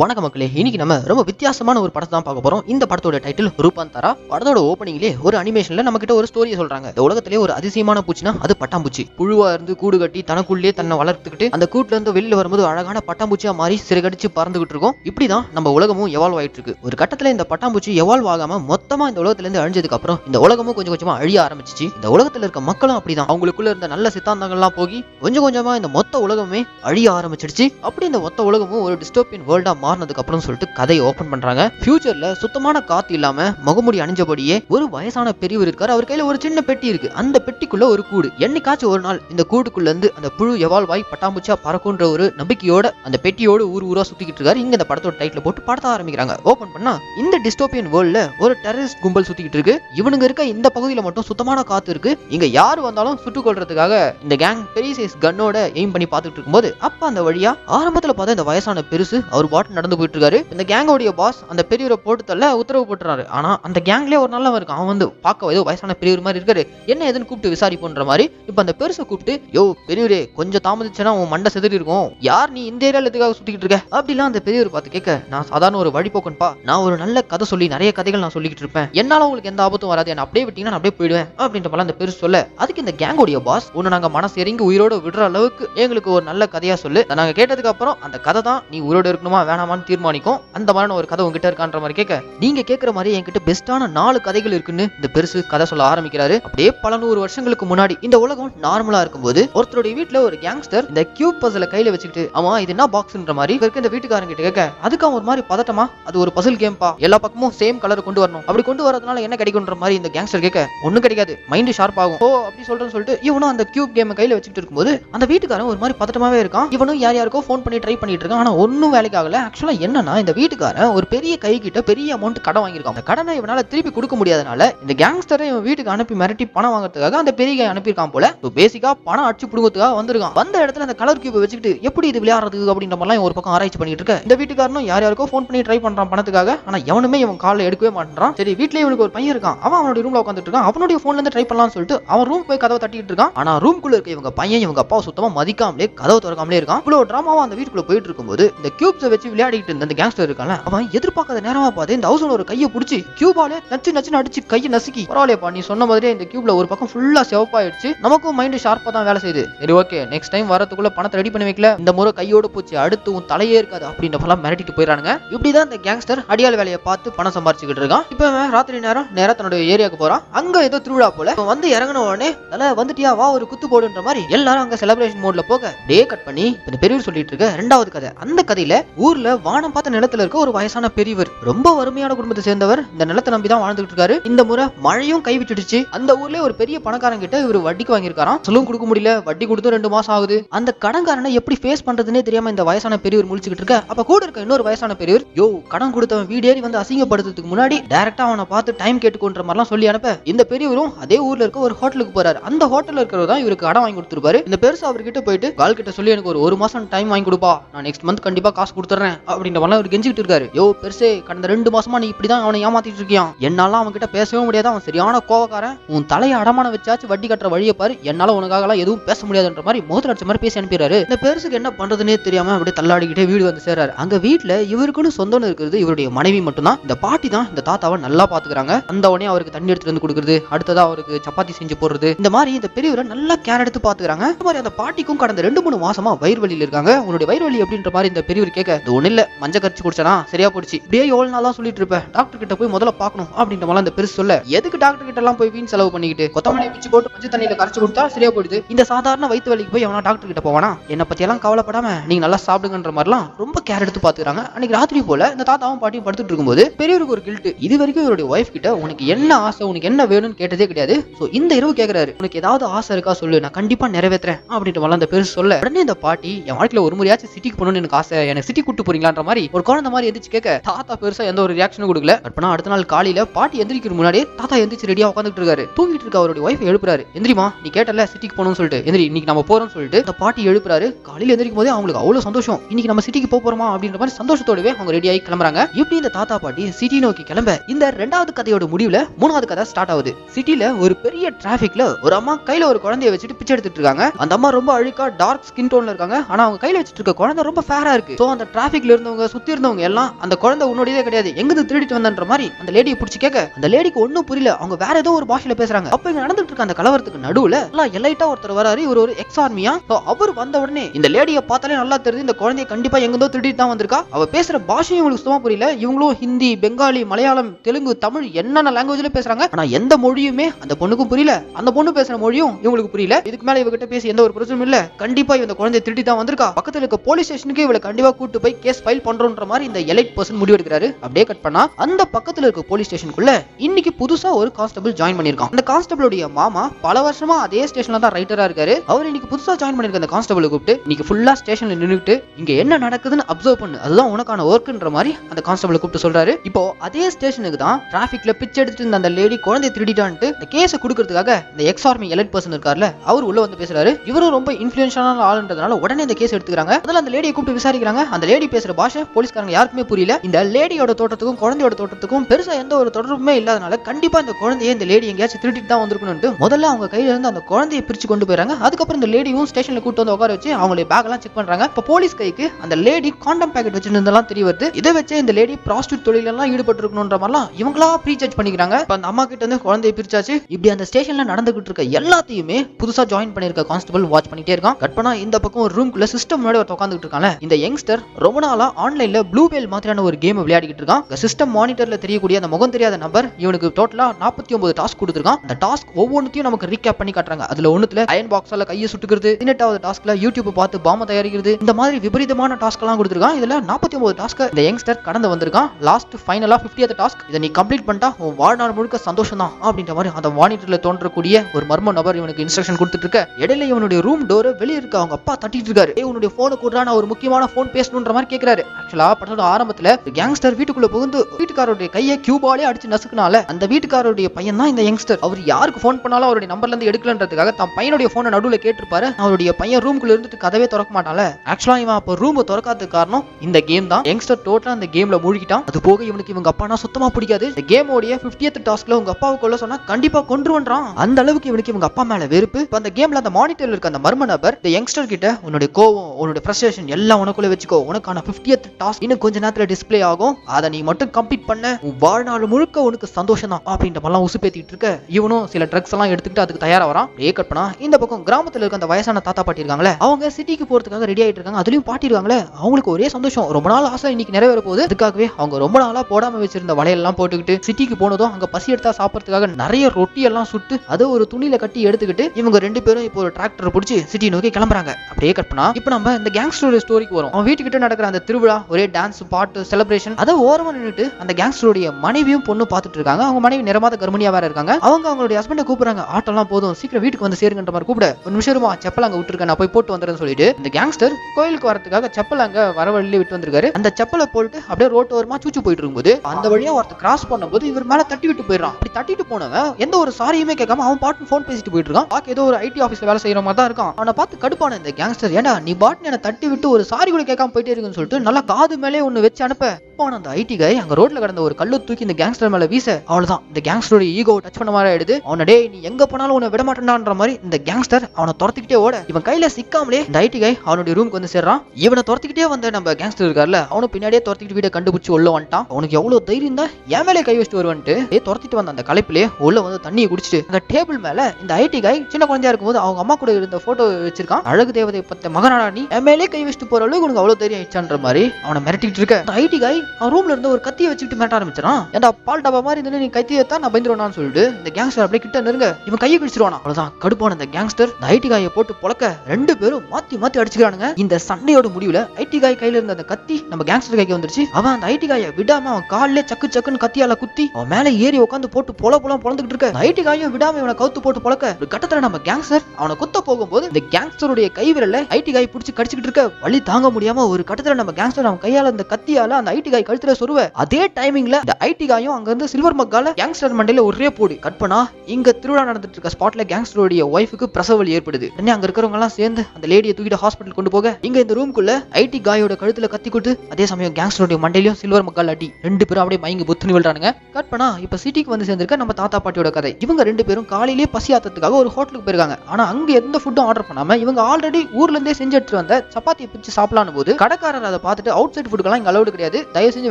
வணக்க மக்களே இன்னைக்கு நம்ம ரொம்ப வித்தியாசமான ஒரு படத்தை தான் பார்க்க போறோம். இந்த படத்தோட டைட்டில் ரூபாந்தாரா? படத்தோட ஓப்பனிங்லே ஒரு அனிமேஷன்ல நம்ம கிட்ட ஒரு ஸ்டோரியை சொல்றாங்க. இந்த உலகத்திலே ஒரு அதிசயமான பூச்சினா அது பட்டாம்பூச்சி. புழுவா இருந்து கூடு கட்டி தனக்குள்ளே தன்னை வளர்த்துக்கிட்டு அந்த கூட்டுல இருந்து வெளியில வரும்போது அழகான பட்டாம்பூச்சியா மாறி சிறுகடிச்சு பறந்துகிட்டு இருக்கும். இப்படிதான் நம்ம உலகமும் எவால்வ் ஆயிட்டு இருக்கு. ஒரு கட்டத்துல இந்த பட்டாம்பூச்சி எவால்வ் ஆகாம மொத்தமா இந்த உலகத்துல இருந்து அழிஞ்சதுக்கு அப்புறம் இந்த உலகமும் கொஞ்சம் கொஞ்சமா அழிய ஆரம்பிச்சிச்சு. இந்த உலகத்துல இருக்க மக்களும் அப்படிதான். அவங்களுக்குள்ள இருந்த நல்ல சித்தாந்தங்கள்லாம் போகி கொஞ்சம் கொஞ்சமா இந்த மொத்த உலகமே அழிய ஆரம்பிச்சிடுச்சு. அப்படி இந்த மொத்த உலகமும் ஒரு டிஸ்டோபியன் வேர்ல்டா மாறினதுக்கு அப்புறம் சொல்லிட்டு கதையை ஓபன் பண்றாங்க. ஃபியூச்சர்ல சுத்தமான காத்து இல்லாம முகமுடி அணிஞ்சபடியே ஒரு வயசான பெரியவர் இருக்காரு. அவர் கையில ஒரு சின்ன பெட்டி இருக்கு. அந்த பெட்டிக்குள்ள ஒரு கூடு. என்னைக்காச்சும் ஒரு நாள் இந்த கூடுக்குள்ள இருந்து அந்த புழு எவால்வ் ஆகி பட்டாம்பூச்சா பறக்குன்ற ஒரு நம்பிக்கையோட அந்த பெட்டியோட ஊர் ஊரா சுத்திக்கிட்டு இருக்காரு. இங்க இந்த படத்தோட டைட்டில் போட்டு படத்த ஆரம்பிக்கிறாங்க. ஓபன் பண்ணா இந்த டிஸ்டோபியன் வேர்ல்ட்ல ஒரு டெரரிஸ்ட் கும்பல் சுத்திக்கிட்டு இருக்கு. இவனுங்க இருக்க இந்த பகுதியில மட்டும் சுத்தமான காத்து இருக்கு. இங்க யார் வந்தாலும் சுட்டுக் கொள்றதுக்காக இந்த கேங் பெரிய சைஸ் கன்னோட எய்ம் பண்ணி பார்த்துட்டு இருக்கும்போது அப்ப அந்த வழியா ஆரம்பத்துல பார்த்தா இந்த வயசான பெருசு அவர் பாட்டு நடந்து போயிட்டு இருக்காரு இந்த கேங்கோடைய பாஸ் அந்த பெரியவரை போட்டு தள்ள உத்தரவு போட்டுறாரு. ஆனா அந்த கேங்லயே ஒரு நல்லவன் இருக்கு அவன் வந்து பார்க்க ஏதோ வயசான பெரியவர் மாதிரி இருக்காரு. என்ன ஏதுன்னு கூப்பிட்டு விசாரிப்போன்ற மாதிரி இப்ப அந்த பெருசை கூப்பிட்டு யோ பெரியவரே கொஞ்சம் தாமதிச்சுன்னா உன் மண்டை செதறி இருக்கும் யார் நீ இந்த ஏரியால எதுக்காக சுத்திக்கிட்டு இருக்க? அப்படிலாம் அந்த பெரியவர் பார்த்து கேட்க நான் சாதாரண ஒரு வழிபோக்கன்பா நான் ஒரு நல்ல கதை சொல்லி நிறைய கதைகள் நான் சொல்லிக்கிட்டு இருப்பேன். என்னால உங்களுக்கு எந்த ஆபத்தும் வராது. என்ன அப்படியே விட்டீங்கன்னா நான் அப்படியே போயிடுவேன். அப்படின்ற மாதிரி அந்த பெருசு சொல்ல அதுக்கு இந்த கேங்கோடைய பாஸ் ஒன்று நாங்க மனசு இறங்கி உயிரோட விடுற அளவுக்கு எங்களுக்கு ஒரு நல்ல கதையா சொல்லு. அதை நாங்க கேட்டதுக்கு அப்புறம் அந்த கதை தான் நீ உயிரோட இருக்கணுமா வேணாம் வேணாமான்னு தீர்மானிக்கும். அந்த மாதிரி ஒரு கதை உங்ககிட்ட இருக்கான்ற மாதிரி கேட்க நீங்க கேட்குற மாதிரி என்கிட்ட பெஸ்டான நாலு கதைகள் இருக்குன்னு இந்த பெருசு கதை சொல்ல ஆரம்பிக்கிறாரு. அப்படியே பல நூறு வருஷங்களுக்கு முன்னாடி இந்த உலகம் நார்மலா இருக்கும்போது ஒருத்தருடைய வீட்டுல ஒரு கேங்ஸ்டர் இந்த கியூப் பசல கையில வச்சுக்கிட்டு ஆமா இது என்ன பாக்ஸ்ன்ற மாதிரி? இருக்க இந்த வீட்டுக்காரங்க கிட்ட கேட்க அதுக்கு ஒரு மாதிரி பதட்டமா? அது ஒரு பசில் கேம்பா எல்லா பக்கமும் சேம் கலர் கொண்டு வரணும். அப்படி கொண்டு வரதுனால என்ன கிடைக்கும்ன்ற மாதிரி இந்த கேங்ஸ்டர் கேட்க ஒண்ணும் கிடைக்காது. மைண்ட் ஷார்ப் ஆகும். ஓ அப்படி சொல்றேன்னு சொல்லிட்டு இவனும் அந்த கியூப் கேம் கையில வச்சுட்டு இருக்கும்போது அந்த வீட்டுக்காரன் ஒரு மாதிரி பதட்டமாவே இருக்கான். இவனும் யார் யாருக்கோ ஃபோன் பண்ணி ட்ரை பண்ணிட்டு இருக்கான். ஆனா ஒன்னும் வேலைக்கு ஆகல ஆக்சுவலா என்னன்னா இந்த வீட்டுக்காரன் ஒரு பெரிய கை கிட்ட பெரிய அமௌண்ட் கடன் வாங்கியிருக்கான். அந்த கடனை இவனால திருப்பி கொடுக்க முடியாதனால இந்த கேங்ஸ்டரை இவன் வீட்டுக்கு அனுப்பி மிரட்டி பணம் வாங்குறதுக்காக அந்த பெரிய கை அனுப்பியிருக்கான் போல. பேசிக்காக பணம் அடிச்சு பிடுங்கிறதுக்காக வந்திருக்கான். வந்த இடத்துல அந்த கலர் கியூப் வச்சுக்கிட்டு எப்படி இது விளையாடுறது? அப்படின்ற மாதிரிலாம் ஒரு பக்கம் ஆராய்ச்சி பண்ணிட்டு இருக்க. இந்த வீட்டுக்காரனும் யார் யாருக்கோ ஃபோன் பண்ணி ட்ரை பண்றான் பணத்துக்காக. ஆனா எவனுமே இவன் காலில் எடுக்கவே மாட்டான் சரி வீட்லயே இவனுக்கு ஒரு பையன் இருக்கான். அவன் அவனுடைய ரூம்ல உட்காந்துட்டு இருக்கான். அவனுடைய ஃபோன்ல இருந்து ட்ரை பண்ணலாம்னு சொல்லிட்டு அவன் ரூம் போய் கதவை தட்டிட்டு இருக்கான். ஆனா ரூம்குள்ள இருக்க இவங்க பையன் இவங்க அப்பாவை சுத்தமா மதிக்காமலே கதவை திறக்காமலே இருக்கான். இவ்வளவு டிராமாவா அந்த வீட்டுக்குள்ள போயிட்டு இருக்கும்போது இந்த கியூப்ஸை வச்சு விளையாடிட்டு இருந்த இந்த கேங்ஸ்டர் இருக்கான்ல அவன் எதிர்பார்க்காத நேரமா பார்த்து இந்த ஹவுஸ் ஒரு கையை பிடிச்சி கியூபாலே நச்சு நச்சுன்னு அடிச்சு கையை நசுக்கி பரவாயில்லையப்பா நீ சொன்ன மாதிரியே இந்த கியூப்ல ஒரு பக்கம் ஃபுல்லா சிவப்பாயிடுச்சு நமக்கும் மைண்ட் ஷார்ப்பா தான் வேலை செய்யுது. சரி ஓகே நெக்ஸ்ட் டைம் வரதுக்குள்ள பணத்தை ரெடி பண்ணி வைக்கல இந்த முறை கையோட போச்சு அடுத்து உன் தலையே இருக்காது அப்படின்ற பலம் மிரட்டிட்டு போயிடறானுங்க. இப்படிதான் இந்த கேங்ஸ்டர் அடியாள் வேலையை பார்த்து பணம் சம்பாரிச்சுக்கிட்டு இருக்கான். இப்போ ராத்திரி நேரம் நேரம் தன்னுடைய ஏரியாவுக்கு போறான். அங்க ஏதோ திருவிழா போல வந்து இறங்கின உடனே தல வந்துட்டியா வா ஒரு குத்து போடுன்ற மாதிரி. எல்லாரும் அங்க செலிப்ரேஷன் மோட்ல போக டே கட் பண்ணி இந்த பெரியவர் சொல்லிட்டு இருக்க ரெண்டாவது கதை. அந்த கதையில ஊர்ல வானம் பார்த்த நிலத்துல இருக்க ஒரு வயசான பெரியவர் ரொம்ப வறுமையான குடும்பத்தை சேர்ந்தவர் இந்த நிலத்தை நம்பி தான் வாழ்ந்துட்டு இருக்காரு இந்த முறை மழையும் கைவிட்டுடுச்சு. அந்த ஊர்ல ஒரு பெரிய பணக்காரன் கிட்ட இவர் வட்டிக்கு வாங்கியிருக்காராம். சொல்லும் கொடுக்க முடியல. வட்டி கொடுத்து ரெண்டு மாசம் ஆகுது. அந்த கடன்காரனை எப்படி ஃபேஸ் பண்றதுனே தெரியாம இந்த வயசான பெரியவர் முழிச்சுக்கிட்டு இருக்க. அப்ப கூட இருக்க இன்னொரு வயசான பெரியவர் யோ கடன் கொடுத்தவன் வீடேறி வந்து அசிங்கப்படுத்துறதுக்கு முன்னாடி டைரக்டா அவனை பார்த்து டைம் கேட்டுக்கொன்ற மாதிரிலாம் சொல்லி அனுப்ப. இந்த பெரியவரும் அதே ஊர்ல இருக்க ஒரு ஹோட்டலுக்கு போறாரு. அந்த ஹோட்டல்ல இருக்கிறவர் தான் இவருக்கு கடன் வாங்கி கொடுத்துருப்பாரு. இந்த பெருசு அவர்கிட்ட போயிட்டு கால் கிட்ட சொல்லி எனக்கு ஒரு ஒரு மாசம் டைம் வாங்கி கொடுப்பா. நான் நெக்ஸ்ட் மந்த் கண்டிப்பா காசு கொடுத்துறேன். அப்படின்ற மாதிரிலாம் அவர் கெஞ்சிக்கிட்டு இருக்காரு. யோ பெருசே கடந்த ரெண்டு மாசமா நீ இப்படிதான் அவனை ஏமாத்திட்டு இருக்கியான் என்னால அவன் கிட்ட பேசவே முடியாது. அவன் சரியான கோவக்காரன். உன் தலையை அடமான வச்சாச்சு வட்டி கட்டுற வழியை பாரு. என்னால உனக்காகலாம் எதுவும் பேச முடியாதுன்ற மாதிரி முகத்தில் அடிச்ச மாதிரி பேசி அனுப்பிடுறாரு. இந்த பெருசுக்கு என்ன பண்றதுன்னே தெரியாம அப்படியே தள்ளாடிக்கிட்டே வீடு வந்து சேர்றாரு அங்க வீட்டுல இவருக்குன்னு சொந்தம்னு இருக்கிறது இவருடைய மனைவி மட்டும்தான். இந்த பாட்டி தான் இந்த தாத்தாவை நல்லா பாத்துக்கிறாங்க. அந்த உடனே அவருக்கு தண்ணி எடுத்துட்டு வந்து கொடுக்குறது அடுத்ததா அவருக்கு சப்பாத்தி செஞ்சு போடுறது. இந்த மாதிரி இந்த பெரியவரை நல்லா கேர் எடுத்து பாத்துக்கிறாங்க. இந்த மாதிரி அந்த பாட்டிக்கும் கடந்த ரெண்டு மூணு மாசமா வயிறு வலியில் இருக்காங்க. உன்னுடைய வயிறு வலி அப்படின்ற மாதிரி இந்த பெரியவர் கேட்க ஒன்றும் இல்லை மஞ்சள் கரைச்சு குடிச்சனா? சரியா போயிடுச்சு. இப்படியே எவ்வளோ நாளாக சொல்லிட்டு இருப்பேன் டாக்டர் கிட்ட போய் முதல்ல பார்க்கணும் அப்படின்ற மாதிரி அந்த பெருசு சொல்ல. எதுக்கு டாக்டர் கிட்ட எல்லாம் போய் வீண் செலவு பண்ணிக்கிட்டு? கொத்தமல்லி பிச்சு போட்டு மஞ்சள் தண்ணியில கரைச்சு கொடுத்தா சரியா போயிடுது. இந்த சாதாரண வயிற்று வலிக்கு போய் எவனா டாக்டர் கிட்ட போவானா? என்னை பத்தி எல்லாம் கவலைப்படாம நீங்க நல்லா சாப்பிடுங்கன்ற மாதிரிலாம் ரொம்ப கேர் எடுத்து பாத்துக்கிறாங்க அன்னைக்கு ராத்திரி போல இந்த தாத்தாவும் பாட்டியும் படுத்துட்டு இருக்கும்போது பெரியவருக்கு ஒரு கில்ட்டு இது வரைக்கும் இவருடைய ஒய்ஃப் கிட்ட உனக்கு என்ன ஆசை உனக்கு என்ன வேணும்னு கேட்டதே கிடையாது. ஸோ இந்த இரவு கேட்கறாரு உனக்கு ஏதாவது ஆசை இருக்கா சொல்லு. நான் கண்டிப்பா நிறைவேத்துறேன் அப்படின்ற மாதிரி அந்த பெருசு சொல்ல. உடனே இந்த பாட்டி என் வாழ்க்கையில ஒரு முறையாச்சும் சிட்டிக்கு போகணும்னு எனக்கு ஆசை. எனக்கு சிட்டி கூட்டு போறீங்களான்ற மாதிரி ஒரு குழந்தை மாதிரி எந்திரிச்சு கேட்க தாத்தா பெருசா எந்த ஒரு ரியாக்ஷனும் கொடுக்கல. பட் பண்ணா அடுத்த நாள் காலையில பாட்டி எந்திரிக்கிற முன்னாடி தாத்தா எந்திரிச்சு ரெடியா உட்காந்துட்டு இருக்காரு. தூங்கிட்டு இருக்க அவருடைய ஒய்ஃப் எழுப்புறாரு. எந்திரிமா நீ கேட்டல சிட்டிக்கு போகணும்னு சொல்லிட்டு. எந்திரி இன்னைக்கு நம்ம போறோம்னு சொல்லிட்டு இந்த பாட்டி எழுப்புறாரு. காலையில எந்திரிக்கும் போதே அவங்களுக்கு அவ்வளவு சந்தோஷம். இன்னைக்கு நம்ம சிட்டிக்கு போறோமா அப்படின்ற மாதிரி சந்தோஷத்தோடவே அவங்க ரெடி ஆகி கிளம்புறாங்க. இப்படி இந்த தாத்தா பாட்டி சிட்டி நோக்கி கிளம்ப? இந்த ரெண்டாவது கதையோட முடிவுல மூணாவது கதை ஸ்டார்ட் ஆகுது. சிட்டில ஒரு பெரிய டிராபிக்ல ஒரு அம்மா கையில ஒரு குழந்தைய வச்சுட்டு பிச்சை எடுத்துட்டு இருக்காங்க. அந்த அம்மா ரொம்ப அழுக்கா டார்க் ஸ்கின் டோன்ல இருக்காங்க. ஆனா அவங்க கையில வச்சுட்டு இருக்க குழந்தை ரொம்ப ஃபேரா இருக்கு. சோ அந்த டிராபிக் வீட்டில் இருந்தவங்க சுத்தி இருந்தவங்க எல்லாம் அந்த குழந்தை உன்னுடையதே கிடையாது. எங்கிருந்து திருடிட்டு வந்தன்ற மாதிரி அந்த லேடியை பிடிச்சி கேட்க அந்த லேடிக்கு ஒன்றும் புரியல. அவங்க வேற ஏதோ ஒரு பாஷையில பேசுறாங்க. அப்ப இங்க நடந்துட்டு இருக்க அந்த கலவரத்துக்கு நடுவுல எல்லாம் எலைட்டா ஒருத்தர் வராரு. இவர் ஒரு எக்ஸ் ஆர்மியா அவர் வந்த உடனே இந்த லேடியை பார்த்தாலே நல்லா தெரியுது இந்த குழந்தைய கண்டிப்பா எங்கேருந்தோ திருடிட்டு தான் வந்திருக்கா. அவ பேசுற பாஷையும் இவங்களுக்கு சுத்தமா புரியல. இவங்களும் ஹிந்தி பெங்காலி மலையாளம் தெலுங்கு தமிழ் என்னென்ன லாங்குவேஜ்ல பேசுறாங்க. ஆனா எந்த மொழியுமே அந்த பொண்ணுக்கும் புரியல. அந்த பொண்ணு பேசுற மொழியும் இவங்களுக்கு புரியல. இதுக்கு மேல இவகிட்ட பேசி எந்த ஒரு பிரச்சனையும் இல்ல. கண்டிப்பா இந்த குழந்தைய திருடி தான் வந்திருக்கா. பக்கத்துல இருக்க போலீஸ் ஸ்டேஷனுக்கு இவளை கண்டிப்பா கூட்டு போய் கேஸ் ஃபைல் பண்றோன்ற மாதிரி இந்த எலைட் பர்சன் முடிவெடுக்கிறாரு. அப்படியே கட் பண்ணா அந்த பக்கத்துல இருக்க போலீஸ் ஸ்டேஷனுக்குள்ள இன்னைக்கு புதுசா ஒரு கான்ஸ்டபிள் ஜாயின் பண்ணிருக்கான் அந்த கான்ஸ்டபிளுடைய மாமா பல வருஷமா அதே ஸ்டேஷன்ல தான் ரைட்டரா இருக்காரு. அவர் இன்னைக்கு புதுசா ஜாயின் பண்ணிருக்க அந்த கான்ஸ்டபிள் கூப்பிட்டு இன்னைக்கு ஃபுல்லா ஸ்டேஷன்ல நின்னுட்டு இங்க என்ன நடக்குதுன்னு அப்சர்வ் பண்ணு. அதுதான் உனக்கான ஒர்க்ன்ற மாதிரி அந்த கான்ஸ்டபிள் கூப்பிட்டு சொல்றாரு. இப்போ அதே ஸ்டேஷனுக்கு தான் டிராபிக்ல பிச்சை எடுத்துட்டு இருந்த அந்த லேடி குழந்தைய திருடிட்டான்ட்டு இந்த கேஸை கொடுக்கறதுக்காக இந்த எக்ஸ் ஆர்மி எலைட் பர்சன் இருக்கார்ல அவர் உள்ள வந்து பேசுறாரு. இவரும் ரொம்ப இன்ஃபுளுன்ஷியலான ஆளுன்றதுனால உடனே இந்த கேஸ் எடுத்துக்கிறாங்க. அதில் அந்த லேடியை கூப்பிட்டு விசாரிக்கிறாங்க. அந்த லேடி பேசுற பாஷை போலீஸ்காரங்க யாருக்குமே புரியல. இந்த லேடியோட தோட்டத்துக்கும் குழந்தையோட தோட்டத்துக்கும் பெருசா எந்த ஒரு தொடர்புமே இல்லாதனால கண்டிப்பா இந்த குழந்தைய இந்த லேடி எங்கேயாச்சும் திருட்டிட்டு தான் வந்திருக்கணும்னு முதல்ல அவங்க கையில இருந்து அந்த குழந்தையை பிரிச்சு கொண்டு போயிறாங்க அதுக்கப்புறம் இந்த லேடியும் ஸ்டேஷன்ல கூட்டு வந்து உட்கார வச்சு அவங்களுடைய பேக் எல்லாம் செக் பண்றாங்க. இப்போ போலீஸ் கைக்கு அந்த லேடி காண்டம் பேக்கெட் வச்சிருந்ததெல்லாம் தெரிய வருது. இதை வச்சு இந்த லேடி ப்ராஸ்டியூட் தொழில எல்லாம் ஈடுபட்டு இருக்கணும்ன்ற மாதிரிலாம் இவங்களா ப்ரீ ஜட்ஜ் பண்ணிக்கிறாங்க. இப்போ அந்த அம்மா கிட்ட இருந்து குழந்தையை பிரிச்சாச்சு. இப்படி அந்த ஸ்டேஷன்ல நடந்துகிட்டு இருக்க எல்லாத்தையுமே புதுசா ஜாயின் பண்ணிருக்க கான்ஸ்டபிள் வாட்ச் பண்ணிட்டே இருக்கான். கட் பண்ணா இந்த பக்கம் ஒரு ரூம்குள்ள சிஸ்டம் முன்னாடி ஒருத்தர் உட்காந்துட்டு இருக்காங்க இந்த யங்ஸ்டர் ரொம்ப நாள் ஆன்லைன்ல ப்ளூ வேல் மாதிரியான ஒரு கேம் விளையாடிக்கிட்டு இருக்கான். சிஸ்டம் மானிட்டர்ல தெரியக்கூடிய அந்த முகம் தெரியாத நபர் இவனுக்கு டோட்டலா நாற்பத்தி ஒன்பது டாஸ்க் கொடுத்துருக்கான். அந்த டாஸ்க் ஒவ்வொன்றுத்தையும் நமக்கு ரீகேப் பண்ணி காட்டுறாங்க. அதுல ஒண்ணுத்துல அயன் பாக்ஸால கையை சுட்டுக்கிறது பதினெட்டாவது டாஸ்க்ல யூடியூப் பார்த்து பாம தயாரிக்கிறது இந்த மாதிரி விபரீதமான டாஸ்க் எல்லாம் கொடுத்துருக்கான். இதுல நாற்பத்தி ஒன்பது டாஸ்க் இந்த யங்ஸ்டர் கடந்து வந்திருக்கான். லாஸ்ட் ஃபைனலா பிப்டியத் டாஸ்க் இதை நீ கம்ப்ளீட் பண்ணிட்டா உன் வாழ்நாள் முழுக்க சந்தோஷம் தான் அப்படின்ற மாதிரி அந்த மானிட்டர்ல தோன்றக்கூடிய ஒரு மர்ம நபர் இவனுக்கு இன்ஸ்ட்ரக்ஷன் கொடுத்துட்டு இருக்க. இடையில இவனுடைய ரூம் டோர் வெளியே இருக்க. அவங்க அப்பா தட்டிட்டு இருக்காரு. உன்னுடைய போனை கூடுறா நான் ஒரு முக்கியமான போன் பேசணுன்ற மாதிரி கேக்குறாரு. ஆக்சுவலா படத்தோட ஆரம்பத்துல கேங்ஸ்டர் வீட்டுக்குள்ள புகுந்து வீட்டுக்காரருடைய கையை கியூபாலே அடிச்சு நசுக்கினால அந்த வீட்டுக்காரருடைய பையன் தான் இந்த யங்ஸ்டர் அவர் யாருக்கு ஃபோன் பண்ணாலும் அவருடைய நம்பர்ல இருந்து எடுக்கலன்றதுக்காக தன் பையனுடைய போனை நடுவுல கேட்டிருப்பாரு. அவருடைய பையன் ரூம்குள்ள இருந்துட்டு கதவே திறக்க மாட்டான்ல. ஆக்சுவலா இவன் அப்ப ரூம் திறக்காத காரணம் இந்த கேம் தான். யங்ஸ்டர் டோட்டலா அந்த கேம்ல மூழ்கிட்டான். அது போக இவனுக்கு இவங்க அப்பானா சுத்தமா பிடிக்காது. இந்த கேமோடைய 50th டாஸ்க்ல உங்க அப்பாவை கொள்ள சொன்னா கண்டிப்பா கொன்றுவன்றான். அந்த அளவுக்கு இவனுக்கு இவங்க அப்பா மேல வெறுப்பு. அந்த கேம்ல அந்த மானிட்டர்ல இருக்க அந்த மர்ம நபர் இந்த யங்ஸ்டர் கிட்ட உன்னுடைய கோவம் உன்னுடைய ஃப்ரஸ்ட்ரேஷன் எல்லாம் உனக்குள்ள வச்சுக்கோ. உனக்கான 50th டாஸ்க் இன்னும் கொஞ்ச நேரத்தில் டிஸ்ப்ளே ஆகும். அதை நீ மட்டும் கம்ப்ளீட் பண்ண. உன் வாழ்நாள் முழுக்க உனக்கு சந்தோஷம் தான் அப்படின்ற மாதிரிலாம் உசுப்பேத்திட்டு இருக்க. இவனும் சில ட்ரக்ஸ் எல்லாம் எடுத்துக்கிட்டு அதுக்கு தயாராக வரான். ஏ கட் பண்ணா. இந்த பக்கம் கிராமத்தில் இருக்க அந்த வயசான தாத்தா பாட்டி இருக்காங்களே அவங்க சிட்டிக்கு போறதுக்காக ரெடி ஆயிட்டு இருக்காங்க. அதுலயும் பாட்டி இருக்காங்களே அவங்களுக்கு ஒரே சந்தோஷம். ரொம்ப நாள் ஆசை இன்னைக்கு நிறைவேற போகுது. அதுக்காகவே அவங்க ரொம்ப நாளா போடாம வச்சிருந்த வலையெல்லாம் போட்டுக்கிட்டு சிட்டிக்கு போனதும் அங்க பசி எடுத்தா சாப்பிட்றதுக்காக நிறைய ரொட்டி எல்லாம் சுட்டு அதை ஒரு துணியில கட்டி எடுத்துக்கிட்டு இவங்க ரெண்டு பேரும் இப்போ ஒரு டிராக்டர் பிடிச்சி சிட்டி நோக்கி கிளம்புறாங்க. அப்படியே கட் பண்ணா. இப்போ நம்ம இந்த கேங்ஸ்டர் ஸ்டோரிக்கு வரும். அவன் வீட்டுக்கிட்ட நடக்கிற அந்த திருவிழா ஒரே டான்ஸ் பாட்டு செலிப்ரேஷன் அதை ஓரமா நின்னுட்டு அந்த கேங்ஸ்டருடைய மனைவியும் பொண்ணு பார்த்துட்டு இருக்காங்க. அவங்க மனைவி நிறமாத கர்மணியா வேற இருக்காங்க. அவங்க அவங்களுடைய ஹஸ்பண்டை கூப்பிடுறாங்க. ஆட்டோலாம் போதும். சீக்கிரம் வீட்டுக்கு வந்து சேருங்கன்ற மாதிரி கூப்பிட. ஒரு நிமிஷம் இருமா. செப்பல் அங்க விட்டுருக்கேன். நான் போய் போட்டு வந்துடுறேன்னு சொல்லிட்டு இந்த கேங்ஸ்டர் கோயிலுக்கு வரதுக்காக செப்பல் அங்க வர வழியில விட்டு வந்திருக்காரு. அந்த செப்பலை போட்டு அப்படியே ரோட்டு ஓரமா சூச்சு போயிட்டு இருக்கும்போது அந்த வழியா ஒருத்தர் கிராஸ் பண்ணும்போது இவர் மேல தட்டி விட்டு போயிடுறான். அப்படி தட்டிட்டு போனவன் எந்த ஒரு சாரியுமே கேட்காம அவன் பாட்டு ஃபோன் பேசிட்டு போயிட்டு இருக்கான். பாக்க ஏதோ ஒரு ஐடி ஆஃபீஸ்ல வேலை செய்யற மாதிரி தான் இருக்கான். அவனை பார்த்து கடுப்பான இந்த கேங்ஸ்டர் ஏன்டா நீ பாட்டு என்ன தட்டி விட்டு ஒரு சாரி கூட கேட்காம போயிட்டே இருக்குன்னு சொல்லிட்டு நல்லா காது மேலே ஒன்னு வச்சு அனுப்ப. போன அந்த ஐடி கை அங்க ரோட்ல கடந்த ஒரு கல்லு தூக்கி இந்த கேங்ஸ்டர் மேல வீச அவ்வளவுதான் இந்த கேங்ஸ்டரோட ஈகோ டச் பண்ண மாதிரி ஆயிடுது. அவன டே நீ எங்க போனாலும் உன்னை விட மாட்டேன்டான்ற மாதிரி இந்த கேங்ஸ்டர் அவனை துரத்திக்கிட்டே ஓட. இவன் கையில சிக்காமலே இந்த ஐடி கை அவனுடைய ரூமுக்கு வந்து சேர்றான். இவனை துரத்திக்கிட்டே வந்த நம்ம கேங்ஸ்டர் இருக்கார்ல அவனு பின்னாடியே துரத்திக்கிட்டு வீட கண்டுபிடிச்சு உள்ள வந்துட்டான். அவனுக்கு எவ்வளவு தைரியம் தான் என் மேலே கை வச்சுட்டு வருவன்ட்டு. ஏ துரத்திட்டு வந்த அந்த கலைப்பிலே உள்ள வந்து தண்ணியை குடிச்சிட்டு அந்த டேபிள் மேல இந்த ஐடி கை சின்ன குழந்தையா இருக்கும்போது அவங்க அம்மா கூட இருந்த போட்டோ வச்சிருக்கான். அழகு தேவதை பத்த மகனாடா நீ என் மேலே கை வச்சுட்டு போற அளவுக்கு உனக்கு அவ்வளவு தைரியம் ஆயிடுச்சான்ற மாதிரி அவனை மிரட்டிட்டு இருக்க. அந்த ஐடி காய் அவன் ரூம்ல இருந்து ஒரு கத்தியை வச்சுக்கிட்டு மிரட்ட ஆரம்பிச்சான் ஏன்டா பால் டப்பா மாதிரி இருந்தாலும் நீ கத்தியை தான் நான் பயந்துருவானு சொல்லிட்டு இந்த கேங்ஸ்டர் அப்படியே கிட்ட நெருங்க. இவன் கையை கிழிச்சிருவானா அவ்வளவுதான். கடுப்பான இந்த கேங்ஸ்டர் இந்த ஐடி காயை போட்டு பொழக்க ரெண்டு பேரும் மாத்தி மாத்தி அடிச்சுக்கிறானுங்க. இந்த சண்டையோட முடிவுல ஐடி காய் கையில இருந்த அந்த கத்தி நம்ம கேங்ஸ்டர் கைக்கு வந்துருச்சு. அவன் அந்த ஐடி காயை விடாம அவன் காலிலே சக்கு சக்குன்னு கத்தியால குத்தி அவன் மேல ஏறி உட்காந்து போட்டு பொல பொலம் பொழந்துகிட்டு இருக்க. ஐடி காயும் விடாம இவனை கவுத்து போட்டு பொழக்க ஒரு கட்டத்துல நம்ம கேங்ஸ்டர் அவனை குத்த போகும்போது இந்த கேங்ஸ்டருடைய கை விரல ஐடி காய் பிடிச்சி கடிச்சுக்கிட்டு இருக்க வழி தாங்க முடியாம ஒரு கட்டத்துல நம்ம கேங்ஸ்டர் அவன் கையால அந்த கத்தியால அந்த ஐடி காய் கழுத்துல சொருவ அதே டைமிங்ல இந்த ஐடி காயும் அங்க இருந்து சில்வர் மக்கால கேங்ஸ்டர் மண்டையில ஒரே போடு. கட் பண்ணா இங்க திருவிழா நடந்துட்டு இருக்க ஸ்பாட்ல கேங்ஸ்டருடைய ஒய்ஃபுக்கு பிரசவலி ஏற்படுது. உடனே அங்க இருக்கிறவங்க எல்லாம் சேர்ந்து அந்த லேடியை தூக்கிட்டு ஹாஸ்பிட்டல் கொண்டு போக இங்க இந்த ரூம்குள்ள ஐடி காயோட கழுத்துல கத்தி கொடுத்து அதே சமயம் கேங்ஸ்டருடைய மண்டையிலும் சில்வர் மக்கால் அடி. ரெண்டு பேரும் அப்படியே மயங்கி புத்துன்னு விழுறானுங்க கட் பண்ணா இப்ப சிட்டிக்கு வந்து சேர்ந்திருக்க நம்ம தாத்தா பாட்டியோட கதை. இவங்க ரெண்டு பேரும் காலையிலேயே பசி ஆத்தத்துக்காக ஒரு ஹோட்டலுக்கு போயிருக்காங்க. ஆனா அங்க எந்த ஃபுட்டும் ஆர்டர் பண்ணாம இவங்க ஆல்ரெடி ஊர்ல இருந்தே செஞ்சு எடுத்துட்டு வந்த சப்பாத்தியை பிச்சு சாப்பிடலான்னு போது கடைக்காரர் அதை பார்த்துட்டு அவுட் சைட் ஃபுட்டுக்கெல்லாம் இங்கே அலௌடு கிடையாது. தயவு செஞ்சு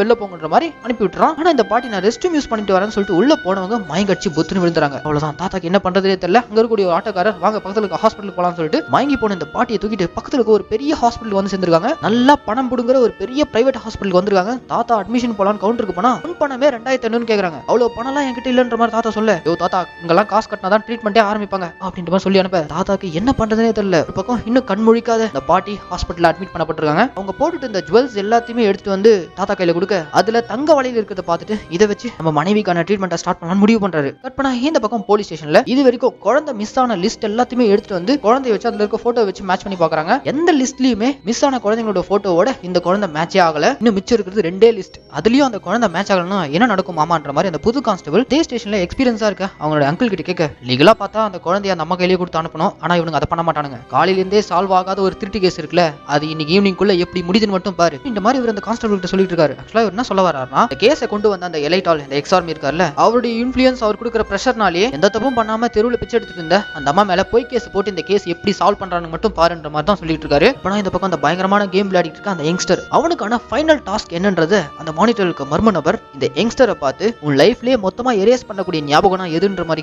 வெளில போங்கன்ற மாதிரி அனுப்பி விட்டுறான். ஆனால் இந்த பாட்டி நான் ரெஸ்ட் யூஸ் பண்ணிட்டு வரேன்னு சொல்லிட்டு உள்ள போனவங்க மயங்கடிச்சு புத்துன்னு விழுந்துறாங்க. அவ்வளவுதான். தாத்தாக்கு என்ன பண்ணுறதே தெரியல. அங்க இருக்கக்கூடிய ஒரு ஆட்டோக்காரர் வாங்க பக்கத்துல இருக்க ஹாஸ்பிட்டல் போலாம்னு சொல்லிட்டு மயங்கி போன இந்த பாட்டியை தூக்கிட்டு பக்கத்துல இருக்க ஒரு பெரிய ஹாஸ்பிட்டல் வந்து சேர்ந்துருக்காங்க. நல்லா பணம் பிடுங்குற ஒரு பெரிய பிரைவேட் ஹாஸ்பிட்டல் வந்திருக்காங்க. தாத்தா அட்மிஷன் போகலான்னு கவுண்டருக்கு போனா முன் பணமே ரெண்டாயிரத்தி ஐநூறு கேக்குறாங்க. அவ்வளோ பணம்லாம் என்கிட்ட இல்லைன்ற மாதிரி தாத்தா சொல்ல. யோ தாத்தா இங்கெல்லாம் காசு கட்டினா தான் ட்ரீட்மெண்ட்டே ஆரம்பிப்பாங்க. அப்படின்ற மாதிரி சொல்லி அனுப்ப. தாத்தாக்கு என்ன பண்ணுறதுனே தெரியல. ஒரு பக்கம் இன்னும் கண் முழிக்காத இந்த பாட்டி ஹாஸ்பிட்டல் அட்மிட் பண்ணப்பட்டிருக்காங்க. அவங்க போட்டுட்டு இந்த ஜுவல்ஸ் எல்லாத்தையுமே எடுத்துட்டு வந்து தாத்தா கையில கொடுக்க அதுல தங்க வலையில் இருக்கிறத பார்த்துட்டு இதை வச்சு நம்ம மனைவிக்கான ட்ரீட்மெண்ட்டை ஸ்டார்ட் பண்ணலாம்னு முடிவு பண்றாரு. கட் பண்ணா இந்த பக்கம் போலீஸ் ஸ்டேஷன்ல இது வரைக்கும் குழந்தை மிஸ் ஆன லிஸ்ட் எல்லாத்தையுமே எடுத்துட்டு வந்து குழந்தைய வச்சு அதுல இருக்க போட்டோ வச்சு மேட்ச் பண்ணி பாக்குறாங்க எந்த லிஸ்ட்லயுமே மிஸ் ஆன குழந்தைங்களோட போட்டோவோட இந்த குழந்தை மேட்சே ஆகல. இன்னும் மிச்சம் இருக்கிறது ரெண்டே லிஸ்ட் அதுலயும் அந்த குழந்தை மேட்ச் ஆகலன்னா என்ன நடக்கும் மாமான்ற மாதிரி அந்த புது கான்ஸ்டபிள் டே ஸ்டேஷன்ல எக்ஸ்பீரியன்ஸா இருக்க அவங்களோட அங்கிள் கிட்ட கேட்க லீகலா பார்த்தா அந்த குழந்தைய அந்த அம்மா கையிலேயே கொடுத்து அனுப்பணும். ஆனா இவனுங்க அதை பண்ண மாட்டானுங்க. காலையில இருந்தே சால்வ் ஆகாத ஒரு திருட்டு கேஸ் இருக்குல்ல அது இன்னைக்கு ஈவினிங் குள்ள எப்படி முடியுதுன்னு மட்டும் பாரு. இந்த மாதிரி இவர் அந்த கான்ஸ்டபிள் கிட்ட சொல்லிட்டு இருக்காரு. ஆக்சுவலா இவர் என்ன சொல்ல வர்றாருன்னா இந்த கேஸை கொண்டு வந்த அந்த எலைட்டால் இந்த எக்ஸ் ஆர்மி இருக்கார்ல அவருடைய இன்ஃபுளுயன்ஸ் அவர் கொடுக்குற ப்ரெஷர்னாலே எந்த தப்பும் பண்ணாம தெருவில் பிச்சை எடுத்துட்டு இருந்த அந்த அம்மா மேல போய் கேஸ் போட்டு இந்த கேஸ் எப்படி சால்வ் பண்றாங்க மட்டும் பாருன்ற மாதிரி தான் சொல்லிட்டு இருக்காரு. ஆனா இந்த பக்கம் அந்த பயங்கரமான கேம் விளையாடிட்டு இருக்க அந்த யங்ஸ்டர் அவனுக்கான ஃபைனல் டாஸ்க் என்னன்றது அந்த மானிட்டர் இருக்க மர்ம நபர் இந்த யங்ஸ்டரை பார்த்து உன் லைஃப்லயே மொத்தமா எரேஸ் பண்ணக்கூடிய ஞாபகம் எதுன்ற மாதிரி